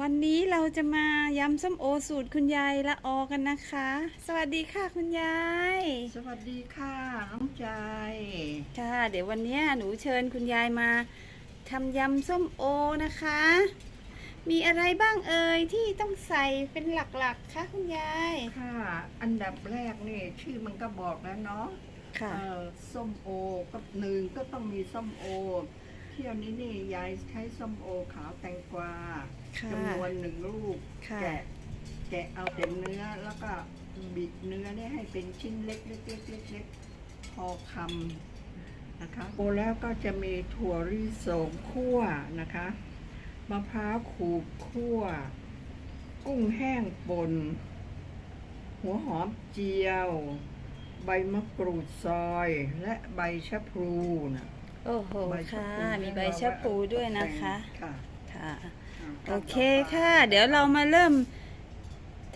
วันนี้เราจะมายำส้มโอสูตรคุณยายละออกันนะคะ สวัสดีค่ะคุณยาย สวัสดีค่ะน้องใจค่ะ เดี๋ยววันนี้หนูเชิญคุณยายมาทำยำส้มโอนะคะ มีอะไรบ้างเอ่ยที่ต้องใส่เป็นหลักๆคะคุณยาย ค่ะ อันดับแรกนี่ชื่อมันก็บอกแล้วเนาะค่ะเอ่อส้มโอก็หนึ่งก็ต้องมีส้มโอเที่ยวนี้นี่ยายใช้ส้มโอขาวแตงกวาค่ะจำนวนหนึ่งลูกค่ะ แกะแกะเอาแต่เนื้อแล้วก็บิดเนื้อเนี่ยให้เป็นชิ้นเล็กๆเล็กๆเล็กๆพอคำนะคะโอแล้วก็จะมีถั่วลิสงคั่วนะคะมะพร้าวขูดคั่ว กุ้งแห้งป่นหัวหอมเจียว ใบมะกรูดซอย และใบชะพลูนะ โอ้โหใบชค่ะพลูมีใบชะพลูด้วยนะคะค่ะค่ะอ่าโอเคค่ะ เดี๋ยวเรามาเริ่ม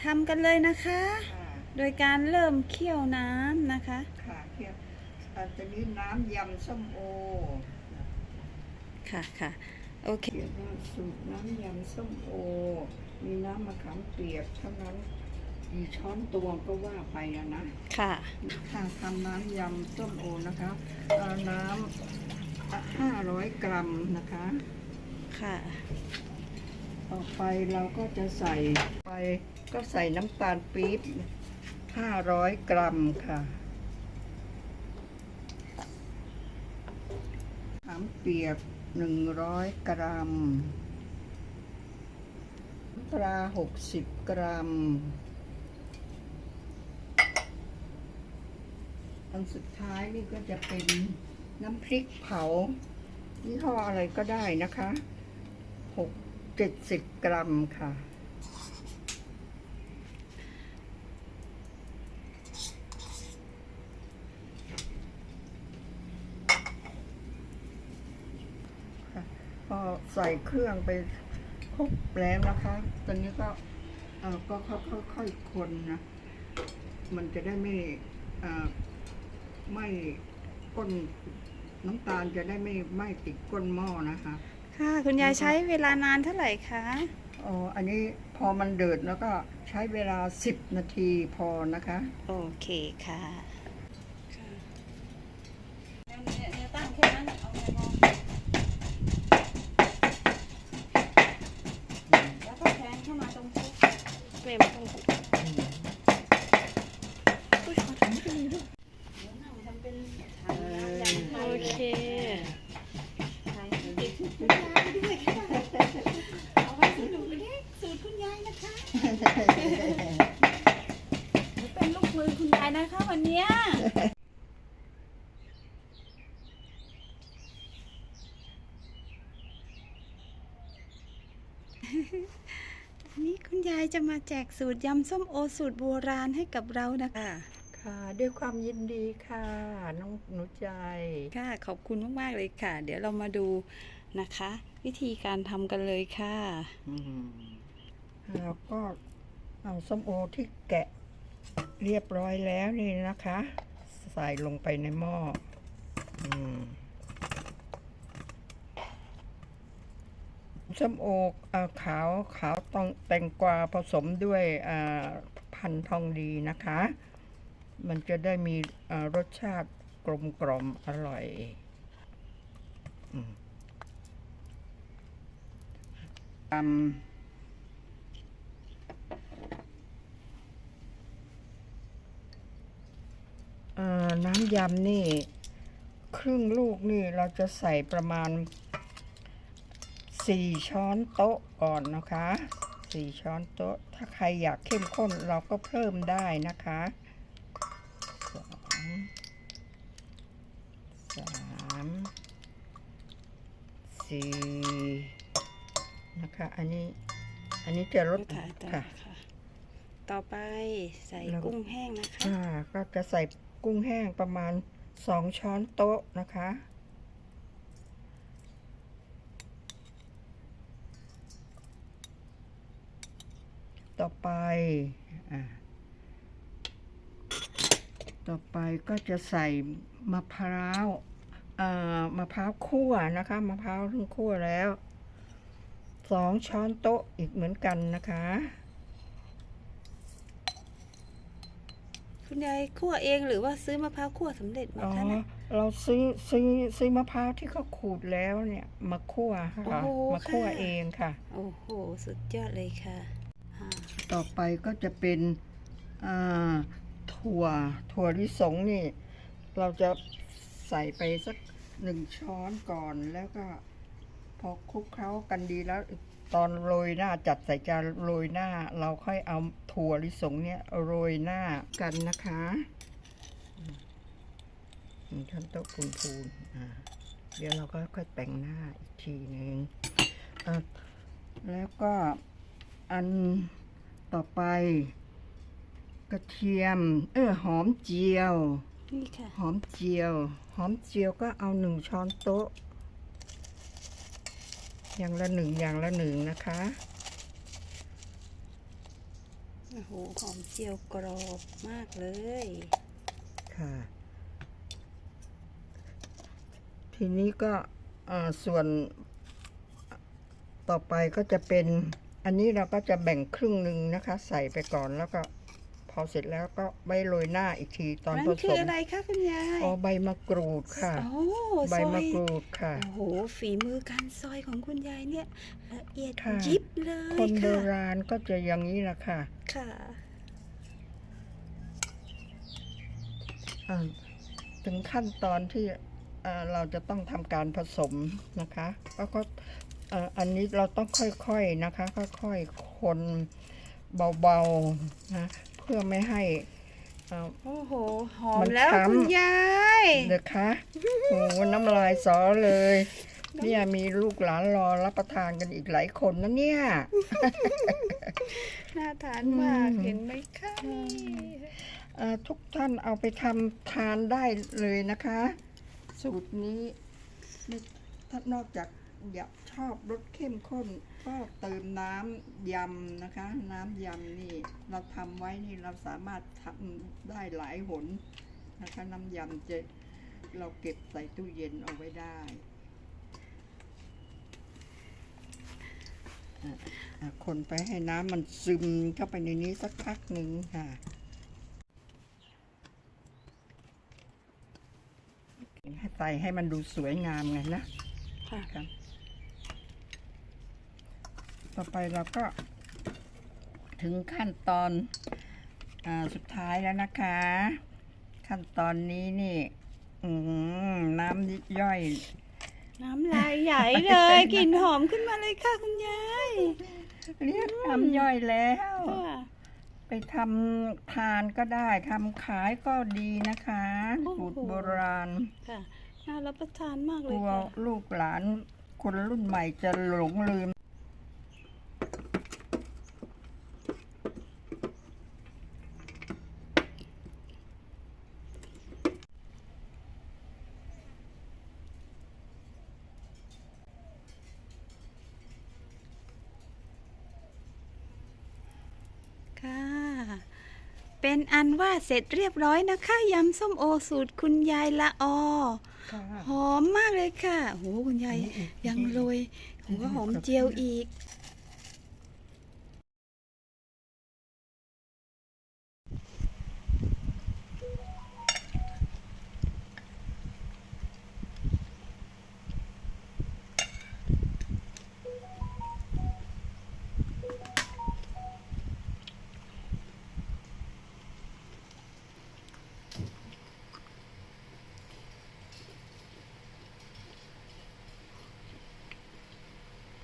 ทำกันเลยนะคะค่ะโดยการเริ่มเคี่ยวน้ำนะคะค่ะเคี่ยวอาจจะนี้น้ำยำส้มโอค่ะค่ะโอเคเขียนว่าสูตรน้ำยำส้มโอ มีน้ำมะขามเปียกเท่านั้นกี่ช้อนตวงก็ว่าไปอะนะ ค่ะ ค่ะทำน้ำยำส้มโอนะคะเอ่อน้ำ ห้าร้อยกรัมนะคะ ค่ะ ต่อไปเราก็จะใส่ไปก็ใส่น้ำตาลปี๊บห้าร้อยกรัมค่ะขามเปียกหนึ่งร้อยกรัมน้ำปลาหกสิบกรัม อันสุดท้ายนี่ก็จะเป็น น้ำพริกเผา ยี่ห้ออะไรก็ได้นะคะหกเจ็ดสิบกรัมค่ะค่ะพอใส่เครื่องไปครบแล้วนะคะ ตอนนี้ก็เออก็ค่อยๆคนนะ มันจะได้ไม่ไม่ก้น น้ำตาลจะได้ไม่ไม่ติดก้นหม้อนะคะค่ะ คุณยายใช้เวลานานเท่าไหร่คะอ๋ออันนี้พอมันเดือดแล้วก็ใช้เวลา 10 นาทีพอนะคะ โอเคค่ะค่ะเนี่ยตั้งแค่นั้นเอาไปมองแล้วก็แทงเข้ามาตรงชุดเฟรมตรงชุดอุ้ยขอทำไม่ดีด้วยเดี๋ยวนั่งทำเป็นถังน้ำยำให้ โอเค ใช่เด็กสูตรคุณยายด้วยค่ะเอาไว้สนุกเล็กสูตรคุณยายนะคะหนูเป็นลูกมือคุณยายนะคะวัน เนี้ยอันนี้คุณยายจะมาแจกสูตรยำส้มโอสูตรโบราณให้กับเรานะคะ ค่ะ ด้วยความยินดีค่ะ น้องหนูใจ ค่ะ ขอบคุณมาก ๆ เลยค่ะ เดี๋ยวเรามาดูนะคะ วิธีการทำกันเลยค่ะ อืมแล้วก็เอาส้มโอที่แกะ เรียบร้อยแล้วนี่นะคะ ใส่ลงไปในหม้ออมส้มโออขาวขาวตองแตงกวาผสมด้วยพันธุ์ทองดีนะคะ มันจะได้มีรสชาติกลมกล่อมอร่อยอืมตำ เอ่อน้ำ ยำนี่ ครึ่งลูกนี่เราจะใส่ประมาณสี่ช้อนโต๊ะก่อนนะคะสี่ช้อนโต๊ะ ถ้าใครอยากเข้มข้นเราก็เพิ่มได้นะคะสองสามสี่นะคะ อันนี้ อันนี้จะลดถ่ายต่อค่ะค่ะ ต่อไปใส่แล้วกุ้งแห้งนะคะอ่าก็จะใส่ กุ้งแห้งประมาณสองช้อนโต๊ะนะคะ ต่อไปอต่อไปก็จะใส่มะพร้าวมะพร้าวคั่วนะคะมะพร้าวถึงคั่วแล้วสองช้อนโต๊ะอีกเหมือนกันนะคะ คุณยายคั่วเองหรือว่าซื้อมะพร้าวคั่วสำเร็จมาอ๋อ คะน่ะเราซื้อซื้อซื้อมะพร้าวที่เขาขูดแล้วเนี่ยมาคั่วค่ะโอ้โหมาคั่วค่ะ เองค่ะ โอ้โห สุดยอดเลยค่ะอ่าต่อไปก็จะเป็นอ่าถั่วถั่วลิสงนี่ เราจะใส่ไปสักหนึ่งช้อนก่อนแล้วก็ พอคลุกเคล้ากันดีแล้ว ตอนโรยหน้าจัดใส่จานโรยหน้า เราค่อยเอาถั่วลิสงเนี่ยโรยหน้ากันนะคะหนึ่งช้อนโต๊ะพูนพูนๆอ่าเดี๋ยวเราก็ค่อยแต่งหน้าอีกทีหนึ่งอะแล้วก็อันต่อไป กระเทียม เออหอมเจียวนี่ค่ะหอมเจียว หอมเจียวก็เอาหนึ่งช้อนโต๊ะ อย่างละหนึ่งอย่างละหนึ่งนะคะโอ้โหหอมเจียวกรอบมากเลย ค่ะ ทีนี้ก็อ่าส่วนต่อไปก็จะเป็นอันนี้เราก็จะแบ่งครึ่งหนึ่งนะคะ ใส่ไปก่อนแล้วก็ พอเสร็จแล้วก็ใบโรยหน้าอีกทีตอนนั่นผคืสอมอะไรคะคุณยายอ๋อใบมะกรูดค่ะโอ้ใบซอยมะกรูดค่ะโอ้โหฝีมือการซอยของคุณยายเนี่ยละเอียดค่ะยิบเลยคนโบค่ะราณก็จะอย่างนี้แหละค่ะ ค่ะอ่าถึงขั้นตอนที่เอ่อเราจะต้องทำการผสมนะคะแล้วก็เอ่ออันนี้เราต้องค่อยๆนะคะ ค่อยๆคนเบาๆนะ เพื่อไม่ให้เอ่อโอ้โห หอมัมนแล้วช้ำคุณยายนะคะโอ้โหน้ำลายสอเลย เนี่ยมีลูกหลานรอรับประทานกันอีกหลายคนนะเนี่ย น่าทานมากอืมเห็นไหมคะนี่เอ่อทุกท่านเอาไปทำทานได้เลยนะคะ สูตรนี้ไม่ถ้านอกจาก อยากชอบรสเข้มข้น ก็เติมน้ำยำนะคะ น้ำยำนี่เราทำไว้นี่เราสามารถทำได้หลายหนนะคะ น้ำยำจะเราเก็บใส่ตู้เย็นเอาไว้ได้อะอะคนไปให้น้ำมันซึมเข้าไปในนี้สักพักหนึ่งค่ะให้ใส่ให้มันดูสวยงามไงนะค่ะครับ ต่อไปเราก็ ถึงขั้นตอนอาสุดท้ายแล้วนะคะ ขั้นตอนนี้นี่อืมน้ำยิบย่อย น้ำลายใหญ่เลยกลิ่นหอมขึ้นมาเลยค่ะคุณยายเรียกน้ำย่อยแล้วค่ะไปทำทานก็ได้ทำขายก็ดีนะคะโอ้โหสูตรโบราณค่ะน่ารับประทานมากเลกยลัวค่ะลูกหลานคนรุ่นใหม่จะหลงลืม ค่ะ เป็นอันว่าเสร็จเรียบร้อยนะคะยำส้มโอสูตรคุณยายละออหอมมากเลยค่ะโหคุณยายนี่อีกยังโรยหัวหอมเจียวอีก